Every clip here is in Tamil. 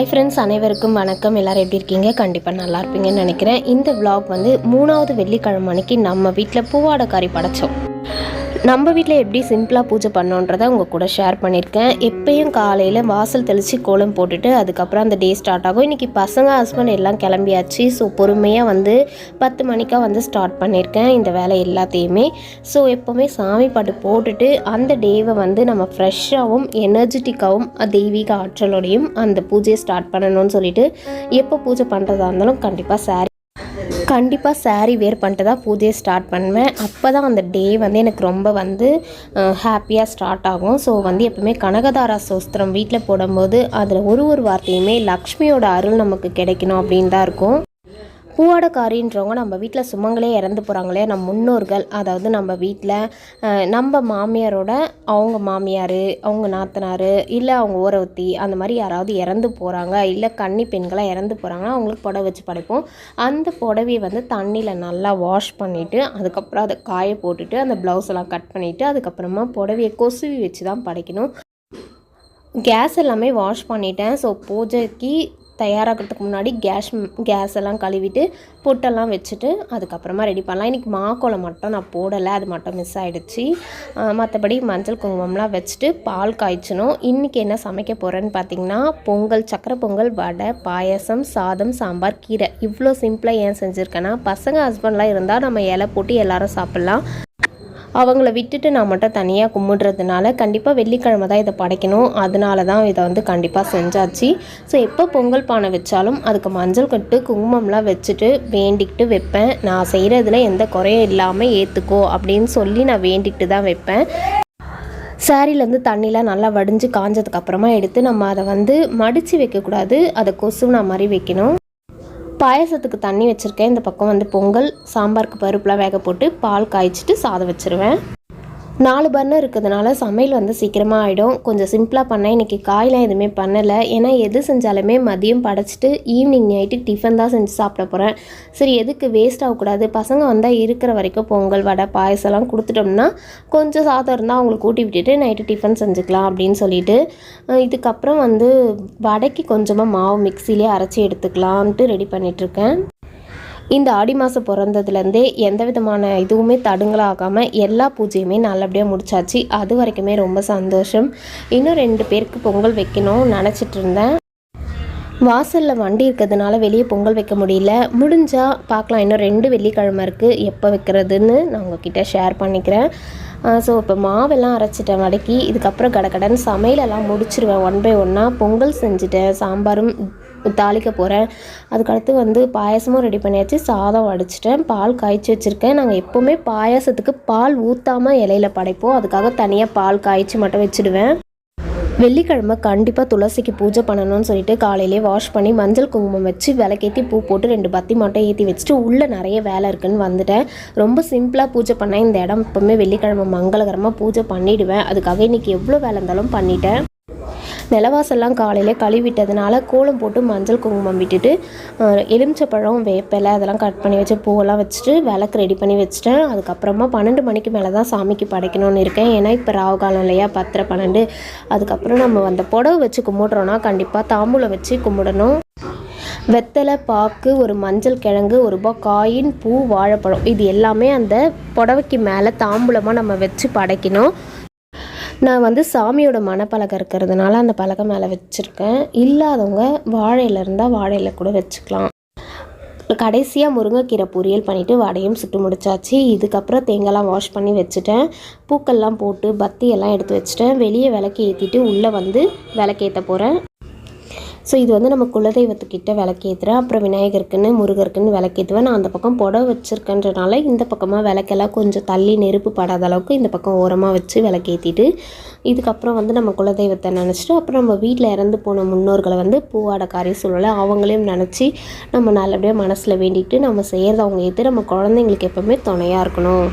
ஹாய் ஃப்ரெண்ட்ஸ் அனைவருக்கும் வணக்கம். எல்லாரும் எப்படி இருக்கீங்க? கண்டிப்பாக நல்லா இருப்பீங்கன்னு நினைக்கிறேன். இந்த விளாக் வந்து மூணாவது வெள்ளிக்கிழமை அன்னைக்கு நம்ம வீட்டில் பூவாடைக்காரி படைத்தோம் படைச்சோம். நம்ம வீட்டில் எப்படி சிம்பிளாக பூஜை பண்ணோன்றதை உங்கள் கூட ஷேர் பண்ணியிருக்கேன். எப்பயும் காலையில் வாசல் தெளித்து கோலம் போட்டுட்டு அதுக்கப்புறம் அந்த டே ஸ்டார்ட் ஆகும். இன்றைக்கி பசங்க ஹஸ்பண்ட் எல்லாம் கிளம்பியாச்சு. ஸோ பொறுமையாக வந்து பத்து மணிக்காக வந்து ஸ்டார்ட் பண்ணியிருக்கேன் இந்த வேலை எல்லாத்தையுமே. ஸோ எப்போவுமே சாமி பாட்டு போட்டுட்டு அந்த டேவை வந்து நம்ம ஃப்ரெஷ்ஷாகவும் எனர்ஜெட்டிக்காகவும் தெய்வீக ஆற்றலோடையும் அந்த பூஜையை ஸ்டார்ட் பண்ணணும்னு சொல்லிட்டு எப்போ பூஜை பண்ணுறதா இருந்தாலும் கண்டிப்பாக சாரி கண்டிப்பாக சாரீ வேர் பண்ணிட்டு தான் பூஜையை ஸ்டார்ட் பண்ணுவேன். அப்போ தான் அந்த டே வந்து எனக்கு ரொம்ப வந்து ஹாப்பியாக ஸ்டார்ட் ஆகும். ஸோ வந்து எப்பவுமே கனகதாரா சோஸ்திரம் வீட்டில் போடும்போது அதில் ஒரு ஒரு வார்த்தையுமே லக்ஷ்மியோட அருள் நமக்கு கிடைக்கணும் அப்படின்னு தான் இருக்கும். பூவாடக்காரின்றவங்க நம்ம வீட்டில் சுமங்களே இறந்து போகிறாங்களே நம்ம முன்னோர்கள். அதாவது நம்ம வீட்டில் நம்ம மாமியாரோட அவங்க மாமியார் அவங்க நாத்தனார் இல்லை அவங்க ஓரவத்தி அந்த மாதிரி யாராவது இறந்து போகிறாங்க இல்லை கன்னி பெண்களாக இறந்து போகிறாங்கன்னா அவங்களுக்கு புடவை வச்சு படைப்போம். அந்த புடவையை வந்து தண்ணியில் நல்லா வாஷ் பண்ணிவிட்டு அதுக்கப்புறம் அதை காய போட்டுட்டு அந்த ப்ளவுஸ் எல்லாம் கட் பண்ணிவிட்டு அதுக்கப்புறமா புடவையை கொசுவி வச்சு தான் படைக்கணும். கேஸ் எல்லாமே வாஷ் பண்ணிட்டேன். ஸோ பூஜைக்கு தயாராகிறதுக்கு முன்னாடி கேஸ் கேஸ் எல்லாம் கழுவிட்டு பொட்டெல்லாம் வச்சுட்டு அதுக்கப்புறமா ரெடி பண்ணலாம். இன்றைக்கி மாக்கோளை மட்டும் நான் போடலை அது மட்டும் மிஸ் ஆகிடுச்சு மற்றபடி மஞ்சள் குங்குமம்லாம் வச்சுட்டு பால் காய்ச்சணும். இன்றைக்கி என்ன சமைக்க போகிறேன்னு பார்த்தீங்கன்னா பொங்கல் சக்கரை பொங்கல் வடை பாயசம் சாதம் சாம்பார் கீரை. இவ்வளோ சிம்பிளாக ஏன் செஞ்சுருக்கேன்னா பசங்க ஹஸ்பண்ட்லாம் இருந்தால் நம்ம இலை போட்டு எல்லாரும் சாப்பிட்லாம். அவங்கள விட்டுட்டு நான் மட்டும் தனியாக கும்பிடுறதுனால கண்டிப்பாக வெள்ளிக்கிழமை தான் இதை படைக்கணும். அதனால தான் இதை வந்து கண்டிப்பாக செஞ்சாச்சு. ஸோ எப்போ பொங்கல் பானை வச்சாலும் அதுக்கு மஞ்சள் கட்டு குங்குமம்லாம் வச்சுட்டு வேண்டிக்கிட்டு வைப்பேன். நான் செய்கிறதுல எந்த குறையும் இல்லாமல் ஏற்றுக்கோ அப்படின்னு சொல்லி நான் வேண்டிக்கிட்டு தான் வைப்பேன். சாரிலேருந்து தண்ணிலாம் நல்லா வடிஞ்சு காஞ்சதுக்கப்புறமா எடுத்து நம்ம அதை வந்து மடித்து வைக்கக்கூடாது. அதை கொசுனா மாதிரி வைக்கணும். பாயசத்துக்கு தண்ணி வச்சுருக்கேன். இந்த பக்கம் வந்து பொங்கல் சாம்பாருக்கு பருப்புலாம் வேக போட்டு பால் காய்ச்சிட்டு சாதம் வச்சுருவேன். நாலு பர்னர் இருக்கிறதுனால சமையல் வந்து சீக்கிரமாக ஆகிடும் கொஞ்சம் சிம்பிளாக பண்ணேன் இன்றைக்கி காயெலாம் எதுவுமே பண்ணலை. ஏன்னா எது செஞ்சாலுமே மதியம் படைச்சிட்டு ஈவினிங் நைட்டு டிஃபன் தான் செஞ்சு சாப்பிட போகிறேன் சரி எதுக்கு வேஸ்ட் ஆகக்கூடாது? பசங்க வந்தால் இருக்கிற வரைக்கும் பொங்கல் வடை பாயசம்லாம் கொடுத்துட்டோம்னா கொஞ்சம் சாதம் இருந்தால் அவங்களுக்கு கூட்டி விட்டுட்டு நைட்டு டிஃபன் செஞ்சுக்கலாம் அப்படின்னு சொல்லிட்டு இதுக்கப்புறம் வந்து வடைக்கு கொஞ்சமாக மாவு மிக்சிலே அரைச்சி எடுத்துக்கலான்ட்டு ரெடி பண்ணிகிட்ருக்கேன் இந்த ஆடி மாதம் பிறந்ததுலேருந்தே எந்த விதமான இதுவுமே தடுங்கலாகாமல் எல்லா பூஜையுமே நல்லபடியாக முடிச்சாச்சு. அது வரைக்குமே ரொம்ப சந்தோஷம். இன்னும் ரெண்டு பேருக்கு பொங்கல் வைக்கணும் நினச்சிட்டு இருந்தேன். வாசலில் வண்டி இருக்கிறதுனால வெளியே பொங்கல் வைக்க முடியல. முடிஞ்சால் பார்க்கலாம். இன்னும் ரெண்டு வெள்ளிக்கிழமை இருக்குது எப்போ வைக்கிறதுன்னு நான் உங்ககிட்ட ஷேர் பண்ணிக்கிறேன். ஸோ இப்போ மாவெல்லாம் அரைச்சிட்டேன் வடக்கி இதுக்கப்புறம் கடகடன்னு சமையலெல்லாம் முடிச்சிருவேன். ஒன் பை ஒன்னாக பொங்கல் செஞ்சுட்டேன். சாம்பாரும் தாளிக்க போகிறேன் அதுக்கடுத்து வந்து பாயசமும் ரெடி பண்ணியாச்சு. சாதம் வடிச்சிட்டேன். பால் காய்ச்சி வச்சுருக்கேன். நாங்கள் எப்போவுமே பாயாசத்துக்கு பால் ஊற்றாமல் இலையில படைப்போம். அதுக்காக தனியாக பால் காய்ச்சி மட்டும் வச்சுடுவேன். வெள்ளிக்கிழமை கண்டிப்பாக துளசிக்கு பூஜை பண்ணணும்னு சொல்லிட்டு காலையிலே வாஷ் பண்ணி மஞ்சள் குங்குமம் வச்சு விளக்கேற்றி பூ போட்டு ரெண்டு பத்தி மட்டும் ஏற்றி வச்சுட்டு உள்ளே நிறைய வேலை இருக்குன்னு வந்துட்டேன். ரொம்ப சிம்பிளாக பூஜை பண்ணேன் இந்த இடம் எப்போவுமே வெள்ளிக்கிழமை மங்களகரமாக பூஜை பண்ணிவிடுவேன் அதுக்காக இன்றைக்கி எவ்வளோ வேலை இருந்தாலும் பண்ணிட்டேன். நிலவாசல்லாம் காலையிலே கழுவிட்டதுனால கோலம் போட்டு மஞ்சள் குங்குமம் விட்டுட்டு எலுமிச்சப்பழம் வேப்பிலை அதெல்லாம் கட் பண்ணி வச்சு பூவெல்லாம் வச்சுட்டு விளக்கு ரெடி பண்ணி வச்சுட்டேன். அதுக்கப்புறமா பன்னெண்டு மணிக்கு மேலே தான் சாமிக்கு படைக்கணும்னு இருக்கேன். ஏன்னா இப்போ ராவு காலம் இல்லையா? பத்தரை பன்னெண்டு. அதுக்கப்புறம் நம்ம அந்த புடவை வச்சு கும்பிட்றோன்னா கண்டிப்பாக தாம்பூலம் வச்சு கும்பிடணும். வெத்தலை பாக்கு ஒரு மஞ்சள் கிழங்கு ஒரு ரூபாய் காயின் பூ வாழைப்பழம் இது எல்லாமே அந்த புடவைக்கு மேலே தாம்பூலமாக நம்ம வச்சு படைக்கணும். நான் வந்து சாமியோட மணப்பலகை இருக்கிறதுனால அந்த பலகை மேலே வச்சுருக்கேன். இல்லாதவங்க வாழையில இருந்தால் வாழையில கூட வச்சுக்கலாம். கடைசியாக முருங்கைக்கீரை பொரியல் பண்ணிவிட்டு வடையும் சுட்டு முடிச்சாச்சு. இதுக்கப்புறம் தேங்காய்லாம் வாஷ் பண்ணி வச்சுட்டேன். பூக்கள்லாம் போட்டு பத்தி எல்லாம் எடுத்து வச்சுட்டேன். வெளியே விளக்கு ஏற்றிட்டு உள்ளே வந்து விளக்கேற்ற போகிறேன் ஸோ இது வந்து நம்ம குலதெய்வத்துக்கிட்ட விளக்கேற்றுறேன் அப்புறம் விநாயகருக்குன்னு முருகருக்குன்னு விளக்கேற்றுவேன் நான் அந்த பக்கம் புடவை வச்சுருக்கேன்றனால இந்த பக்கமாக விளக்கெல்லாம் கொஞ்சம் தள்ளி நெருப்பு படாத அளவுக்கு இந்த பக்கம் ஓரமாக வச்சு விளக்கேற்றிட்டு இதுக்கப்புறம் வந்து நம்ம குலதெய்வத்தை நினச்சிட்டு அப்புறம் நம்ம வீட்டில் இறந்து போன முன்னோர்களை வந்து பூவாட காரிய சூழலை அவங்களையும் நினச்சி நம்ம நல்லபடியாக மனசில் வேண்டிட்டு நம்ம செய்கிறத அவங்க எது நம்ம குழந்தைங்களுக்கு எப்போவுமே துணையாக இருக்கணும்.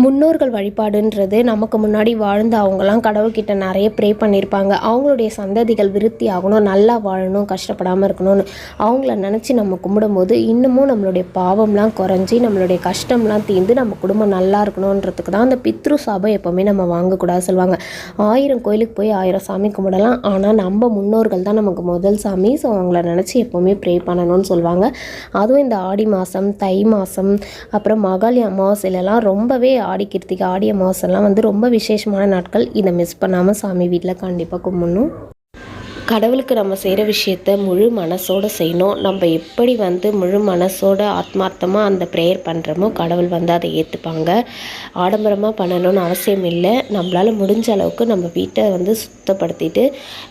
முன்னோர்கள் வழிபாடுன்றது நமக்கு முன்னாடி வாழ்ந்த அவங்கலாம் கடவுள்கிட்ட நிறைய ப்ரே பண்ணியிருப்பாங்க அவங்களுடைய சந்ததிகள் விருத்தி ஆகணும் நல்லா வாழணும் கஷ்டப்படாமல் இருக்கணும்னு. அவங்கள நினச்சி நம்ம கும்பிடும்போது இன்னமும் நம்மளுடைய பாவம்லாம் குறைஞ்சி நம்மளுடைய கஷ்டம்லாம் தீர்ந்து நம்ம குடும்பம் நல்லா இருக்கணுன்றதுக்கு தான் அந்த பித்ரு சாபம் எப்போவுமே நம்ம வாங்கக்கூடாது சொல்லுவாங்க. ஆயிரம் கோயிலுக்கு போய் ஆயிரம் சாமி கும்பிடலாம். ஆனால் நம்ம முன்னோர்கள் தான் நமக்கு முதல் சாமி. ஸோ அவங்கள நினச்சி எப்போவுமே ப்ரே பண்ணணும்னு சொல்லுவாங்க. அதுவும் இந்த ஆடி மாதம் தை மாதம் அப்புறம் மகாலி அமாவாசையிலலாம் ரொம்பவே ஆடி கிருத்திகை ஆடிய மாதம்லாம் வந்து ரொம்ப விசேஷமான நாட்கள். இதை மிஸ் பண்ணாமல் சாமி வீட்டில் கண்டிப்பாக கும்பிடணும். கடவுளுக்கு நம்ம செய்கிற விஷயத்த முழு மனசோட செய்யணும். நம்ம எப்படி வந்து முழு மனசோட ஆத்மார்த்தமாக அந்த ப்ரேயர் பண்ணுறோமோ கடவுள் வந்து அதை ஏற்றுப்பாங்க ஆடம்பரமாக பண்ணணும்னு அவசியம் இல்லை. நம்மளால் முடிஞ்ச அளவுக்கு நம்ம வீட்டை வந்து சுத்தப்படுத்திட்டு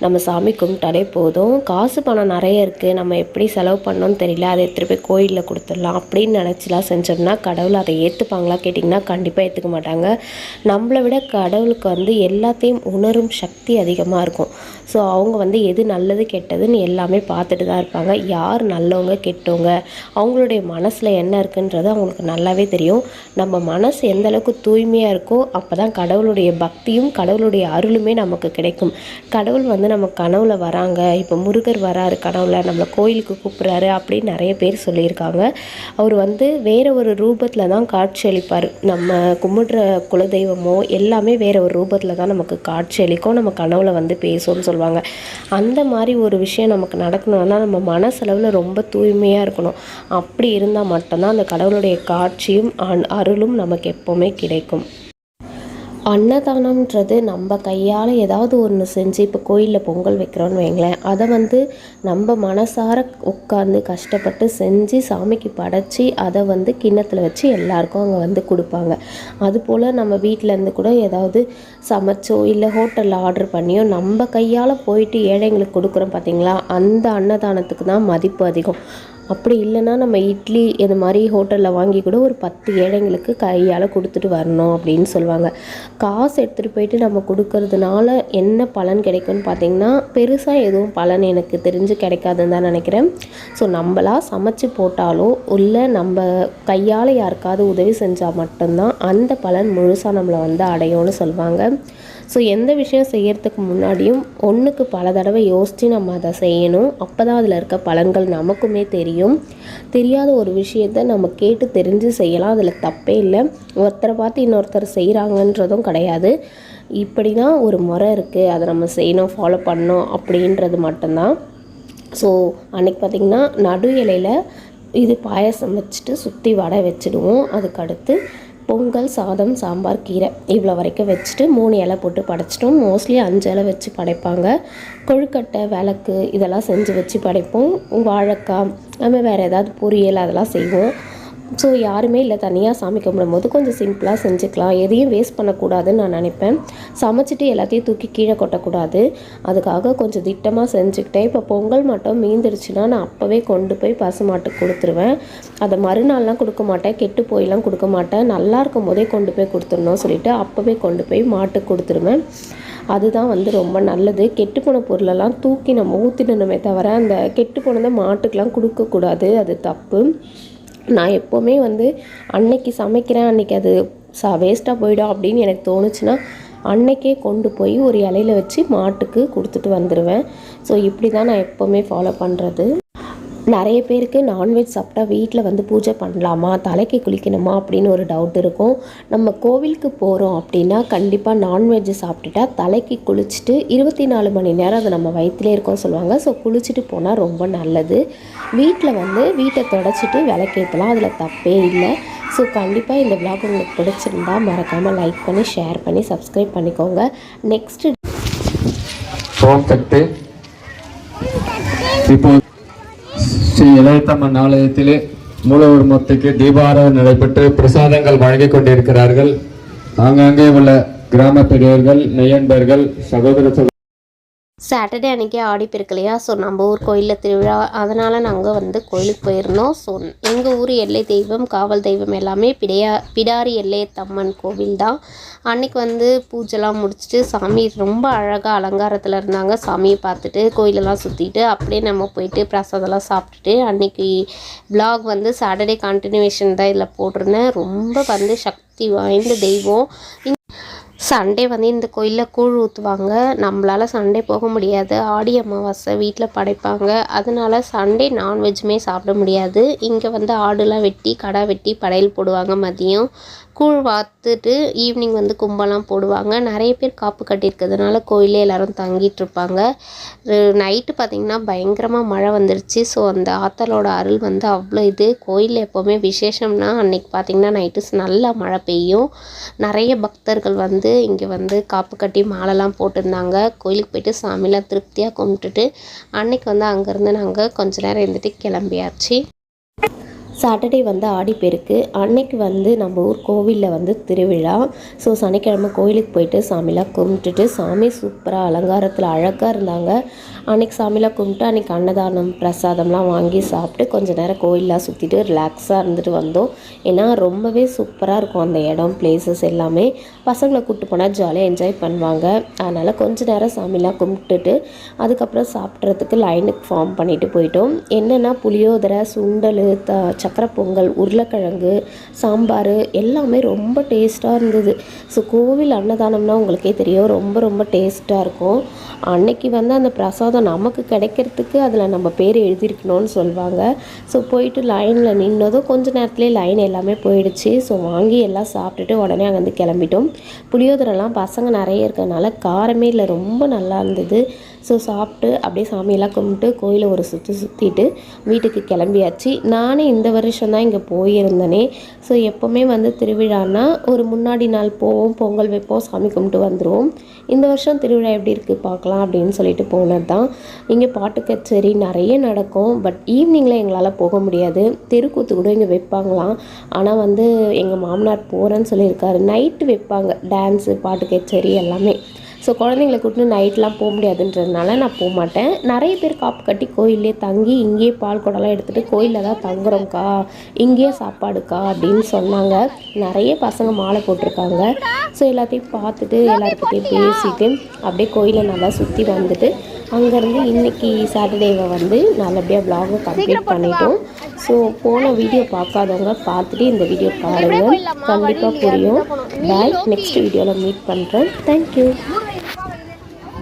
நம்ம சாமி கும்பிட்டாலே போதும். காசு பணம் நிறைய இருக்குது நம்ம எப்படி செலவு பண்ணோன்னு தெரியல. அதை எடுத்துகிட்டு போய் கோயிலில் கொடுத்துடலாம். அப்படின்னு நினச்சிலாம் செஞ்சோம்னா கடவுள் அதை ஏற்றுப்பாங்களா கேட்டிங்கன்னா கண்டிப்பாக ஏற்றுக்க மாட்டாங்க. நம்மளை விட கடவுளுக்கு வந்து எல்லாத்தையும் உணரும் சக்தி அதிகமாக இருக்கும். ஸோ அவங்க வந்து எது நல்லது கெட்டதுன்னு எல்லாமே பார்த்துட்டு தான் இருப்பாங்க. யார் நல்லவங்க கெட்டவங்க அவங்களுடைய மனசில் என்ன இருக்குன்றது அவங்களுக்கு நல்லாவே தெரியும். நம்ம மனசு எந்த அளவுக்கு தூய்மையாக இருக்கோ அப்போ தான் கடவுளுடைய பக்தியும் கடவுளுடைய அருளுமே நமக்கு கிடைக்கும். கடவுள் வந்து நம்ம கனவுல வராங்க. இப்போ முருகர் வராரு கனவுல நம்மளை கோயிலுக்கு கூப்பிட்றாரு அப்படின்னு நிறைய பேர் சொல்லியிருக்காங்க. அவர் வந்து வேற ஒரு ரூபத்தில் தான் காட்சி அளிப்பார். நம்ம கும்பிடுற குலதெய்வமோ எல்லாமே வேற ஒரு ரூபத்தில் தான் நமக்கு காட்சி அளிக்கும். நம்ம கனவுல வந்து பேசும்னு சொல்லுவாங்க. அந்த மாதிரி ஒரு விஷயம் நமக்கு நடக்கணும்னா நம்ம மனசளவில் ரொம்ப தூய்மையாக இருக்கணும். அப்படி இருந்தால் மட்டும்தான் அந்த கடவுளுடைய காட்சியும் அருளும் நமக்கு எப்போவுமே கிடைக்கும். அன்னதானம்ன்றது நம்ம கையால் ஏதாவது ஒன்று செஞ்சு இப்போ கோயிலில் பொங்கல் வைக்கிறோன்னு வைங்களேன். அதை வந்து நம்ம மனசார உட்காந்து கஷ்டப்பட்டு செஞ்சு சாமிக்கு படைச்சி அதை வந்து கிண்ணத்தில் வச்சு எல்லாருக்கும் அங்கே வந்து கொடுப்பாங்க. அதுபோல் நம்ம வீட்டில் இருந்து கூட ஏதாவது சமைச்சோ இல்லை ஹோட்டலில் ஆர்டர் பண்ணியோ நம்ம கையால் போயிட்டு ஏழைங்களுக்கு கொடுக்குறோம் பார்த்தீங்களா அந்த அன்னதானத்துக்கு தான் மதிப்பு அதிகம். அப்படி இல்லைன்னா நம்ம இட்லி இது மாதிரி ஹோட்டலில் வாங்கி கூட ஒரு பத்து ஏழைங்களுக்கு கையால் கொடுத்துட்டு வரணும் அப்படின்னு சொல்லுவாங்க. காசு எடுத்துகிட்டு போயிட்டு நம்ம கொடுக்கறதுனால என்ன பலன் கிடைக்கும்னு பார்த்தீங்கன்னா பெருசாக எதுவும் பலன் எனக்கு தெரிஞ்சு கிடைக்காதுன்னு தான் நினைக்கிறேன். ஸோ நம்மளா சமைச்சு போட்டாலோ இல்லை நம்ம கையால் யாருக்காவது உதவி செஞ்சால் மட்டும்தான் அந்த பலன் முழுசாக நம்மளை வந்து அடையும்னு சொல்லுவாங்க. ஸோ எந்த விஷயம் செய்கிறதுக்கு முன்னாடியும் ஒன்றுக்கு பல தடவை யோசித்து நம்ம அதை செய்யணும். அப்போ தான் அதில் இருக்க பலன்கள் நமக்குமே தெரியும். தெரியாத ஒரு விஷயத்த நம்ம கேட்டு தெரிஞ்சு செய்யலாம். அதில் தப்பே இல்லை. ஒருத்தரை பார்த்து இன்னொருத்தர் செய்கிறாங்கன்றதும் கிடையாது. இப்படி தான் ஒரு முறை இருக்குது அதை நம்ம செய்யணும் ஃபாலோ பண்ணணும் அப்படின்றது மட்டும்தான். ஸோ அன்னைக்கு பார்த்திங்கன்னா நடு இலையில் இது பாயாசம் வச்சுட்டு சுற்றி வடை வச்சுடுவோம். அதுக்கடுத்து பொங்கல் சாதம் சாம்பார் கீரை இவ்வளோ வரைக்கும் வச்சுட்டு மூணு இலை போட்டு படைச்சிட்டோம். மோஸ்ட்லி அஞ்சு இலை வச்சு படைப்பாங்க. கொழுக்கட்டை விளக்கு இதெல்லாம் செஞ்சு வச்சு படைப்போம். வாழைக்காய் நம்ம வேறு ஏதாவது பொரியல் அதெல்லாம் செய்வோம். ஸோ யாருமே இல்லை. தனியாக சாமி கும்பிடும்போது கொஞ்சம் சிம்பிளாக செஞ்சுக்கலாம். எதையும் வேஸ்ட் பண்ணக்கூடாதுன்னு நான் நினைப்பேன். சமைச்சிட்டு எல்லாத்தையும் தூக்கி கீழே கொட்டக்கூடாது. அதுக்காக கொஞ்சம் திட்டமாக செஞ்சுக்கிட்டேன். இப்போ பொங்கல் மட்டும் மீந்துருச்சுன்னா நான் அப்போவே கொண்டு போய் பசுமாட்டுக்கு கொடுத்துருவேன். அதை மறுநாள்லாம் கொடுக்க மாட்டேன். கெட்டு போயெலாம் கொடுக்க மாட்டேன். நல்லா இருக்கும் போதே கொண்டு போய் கொடுத்துடணும் சொல்லிவிட்டு அப்போவே கொண்டு போய் மாட்டுக்கு கொடுத்துருவேன். அதுதான் வந்து ரொம்ப நல்லது. கெட்டு போன பொருளெல்லாம் தூக்கி நம்ம ஊற்றிடணுமே தவிர அந்த கெட்டு போனதை மாட்டுக்கெலாம் கொடுக்கக்கூடாது. அது தப்பு. நான் எப்போவுமே வந்து அன்னைக்கு சமைக்கிறேன் அன்னைக்கு அது ச வேஸ்ட்டாக போயிடும் அப்படின்னு எனக்கு தோணுச்சுன்னா அன்னைக்கே கொண்டு போய் ஒரு இலையில வச்சு மாட்டுக்கு கொடுத்துட்டு வந்துடுவேன் ஸோ இப்படி தான் நான் எப்போவுமே ஃபாலோ பண்ணுறது நிறைய பேருக்கு நான்வெஜ் சாப்பிட்டா வீட்டில் வந்து பூஜை பண்ணலாமா? தலைக்கு குளிக்கணுமா? அப்படின்னு ஒரு டவுட் இருக்கும். நம்ம கோவிலுக்கு போகிறோம் அப்படின்னா கண்டிப்பாக நான்வெஜ் சாப்பிட்டுட்டா தலைக்கு குளிச்சுட்டு இருபத்தி நாலு மணி நேரம் அது நம்ம வயிற்றுலே இருக்கோம் சொல்லுவாங்க. ஸோ குளிச்சுட்டு போனால் ரொம்ப நல்லது. வீட்டில் வந்து வீட்டை தொடச்சிட்டு விளக்கேற்றலாம் அதில் தப்பே இல்லை. ஸோ கண்டிப்பாக இந்த vlog உங்களுக்கு பிடிச்சிருந்தா மறக்காமல் லைக் பண்ணி ஷேர் பண்ணி சப்ஸ்கிரைப் பண்ணிக்கோங்க. நெக்ஸ்ட்டு இப்போ ஸ்ரீ இளையத்தம்மன் ஆலயத்திலே மூலவர் மொத்தைக்கு தீபாராதனை நடைபெற்று பிரசாதங்கள் வழங்கிக் கொண்டிருக்கிறார்கள். ஆங்காங்கே உள்ள கிராம பெரியவர்கள் நெய்யன்பர்கள் சகோதர சாட்டர்டே அன்றைக்கி ஆடி இல்லையா ஸோ நம்ம ஊர் கோயிலில் திருவிழா. அதனால் நாங்கள் வந்து கோயிலுக்கு போயிருந்தோம். ஸோ எங்கள் ஊர் எல்லை தெய்வம் காவல் தெய்வம் எல்லாமே பிடையா பிடாரி எல்லையத்தம்மன் கோவில் தான். அன்றைக்கி வந்து பூஜைலாம் முடிச்சுட்டு சாமி ரொம்ப அழகாக அலங்காரத்தில் இருந்தாங்க. சாமியை பார்த்துட்டு கோயிலெல்லாம் சுற்றிட்டு அப்படியே நம்ம போயிட்டு பிரசாதம்லாம் சாப்பிட்டுட்டு அன்னைக்கு விலாக் வந்து சாட்டர்டே கண்டினியூவேஷன் தான் இதில் போட்டிருந்தேன். ரொம்ப வந்து சக்தி சக்தி வாய்ந்த தெய்வம். சண்டே வந்து இந்த கோயிலில் கூழ் ஊற்றுவாங்க நம்மளால் சண்டே போக முடியாது. ஆடி அமாவாசை வீட்டில் படைப்பாங்க. அதனால் சண்டே நான்வெஜ்ஜுமே சாப்பிட முடியாது. இங்கே வந்து ஆடுலாம் வெட்டி கடா வெட்டி படையல் போடுவாங்க மதியம். கூழ் வாத்துட்டு ஈவினிங் வந்து கும்பலாம் போடுவாங்க. நிறைய பேர் காப்பு கட்டியிருக்கிறதுனால கோயிலே எல்லாரும் தங்கிட்டு இருப்பாங்க நைட்டு பார்த்திங்கன்னா பயங்கரமாக மழை வந்துருச்சு. ஸோ அந்த ஆத்தலோட அருள் வந்து அவ்வளோ இது. கோயிலில் எப்போவுமே விசேஷம்னா அன்னைக்கு பார்த்திங்கன்னா நைட்டு நல்லா மழை பெய்யும். நிறைய பக்தர்கள் வந்து இங்கே வந்து காப்பு கட்டி மாலைலாம் போட்டிருந்தாங்க. கோயிலுக்கு போயிட்டு சாமிலாம் திருப்தியாக கும்பிட்டுட்டு அன்னைக்கு வந்து அங்கேருந்து நாங்கள் கொஞ்ச நேரம் இருந்துட்டு கிளம்பியாச்சு. சாட்டர்டே வந்து ஆடிப்பெருக்கு அன்னைக்கு வந்து நம்ம ஊர் கோவிலில் வந்து திருவிழா. ஸோ சனிக்கிழமை கோயிலுக்கு போயிட்டு சாமிலாம் கும்பிட்டுட்டு சாமி சூப்பராக அலங்காரத்தில் அழகாக இருந்தாங்க. அன்னைக்கு சாமிலாம் கும்பிட்டு அன்னைக்கு அன்னதானம் பிரசாதம்லாம் வாங்கி சாப்பிட்டு கொஞ்ச நேரம் கோயிலெலாம் சுற்றிட்டு ரிலாக்ஸாக இருந்துட்டு வந்தோம். ஏன்னா ரொம்பவே சூப்பராக இருக்கும் அந்த இடம் பிளேசஸ் எல்லாமே. பசங்களை கூப்பிட்டு போனால் ஜாலியாக என்ஜாய் பண்ணுவாங்க. அதனால் கொஞ்ச நேரம் சாமிலாம் கும்பிட்டுட்டு அதுக்கப்புறம் சாப்பிட்றதுக்கு லைனுக்கு ஃபார்ம் பண்ணிட்டு போயிட்டோம். என்னென்னா புளியோதரை சுண்டல் த சக்கரை பொங்கல் உருளைக்கிழங்கு சாம்பார் எல்லாமே ரொம்ப டேஸ்ட்டாக இருந்தது. ஸோ கோவில் அன்னதானம்னா உங்களுக்கே தெரியும் ரொம்ப ரொம்ப டேஸ்ட்டாக இருக்கும். அன்னைக்கு வந்து அந்த பிரசாதம் நமக்கு கிடைக்கிறதுக்கு அதில் நம்ம பேர் எழுதியிருக்கணும்னு சொல்லுவாங்க ஸோ போயிட்டு லைனில் நின்னதும் கொஞ்ச நேரத்துலேயே லைன் எல்லாமே போயிடுச்சு. ஸோ வாங்கி எல்லாம் சாப்பிட்டுட்டு உடனே அங்கேருந்து கிளம்பிட்டோம். புளியோதரெல்லாம் பசங்க நிறைய இருக்கிறதுனால காரமே இல்லை ரொம்ப நல்லா இருந்தது. ஸோ சாப்பிட்டு அப்படியே சாமியெல்லாம் கும்பிட்டு கோயிலை ஒரு சுற்றி சுற்றிட்டு வீட்டுக்கு கிளம்பியாச்சு. நானே இந்த வருஷம் தான் இங்கே போயிருந்தேனே. ஸோ எப்போவுமே வந்து திருவிழான்னா ஒரு முன்னாடி நாள் போவோம் பொங்கல் வைப்போம் சாமி கும்பிட்டு வந்துடுவோம் இந்த வருஷம் திருவிழா எப்படி இருக்குது பார்க்கலாம் அப்படின்னு சொல்லிட்டு போனது தான். இங்கே பாட்டு கச்சேரி நிறைய நடக்கும். பட் ஈவினிங்கில் எங்களால் போக முடியாது. தெருக்கூத்து கூட இங்கே வைப்பாங்களாம். ஆனால் வந்து எங்கள் மாமனார் போகிறேன்னு சொல்லியிருக்காரு. நைட்டு வைப்பாங்க. டான்ஸு பாட்டு கச்சேரி எல்லாமே. ஸோ குழந்தைங்கள கூட்டிட்டு நைட்லாம் போக முடியாதுன்றதுனால நான் போக மாட்டேன். நிறைய பேர் காப்பு கட்டி கோயிலே தங்கி இங்கேயே பால் குடம்லாம் எடுத்துகிட்டு கோயிலில் தான் தங்குறோம்க்கா இங்கேயே சாப்பாடுக்கா அப்படின்னு சொன்னாங்க. நிறைய பசங்க மாலை போட்டிருக்காங்க. ஸோ எல்லாத்தையும் பார்த்துட்டு எல்லாருக்கிட்டையும் பேசிட்டு அப்படியே கோயிலை நல்லா சுற்றி வந்துட்டு அங்கேருந்து இன்னைக்கு சாட்டர்டேவை வந்து நல்லபடியாக vlog-அ கம்ப்ளீட் பண்ணிட்டோம். ஸோ போன வீடியோ பார்க்காதவங்க பார்த்துட்டு இந்த வீடியோ பாருங்கள் கண்டிப்பாக புரியும். பாய் நெக்ஸ்ட் வீடியோவில் மீட் பண்ணுறேன் தேங்க்யூ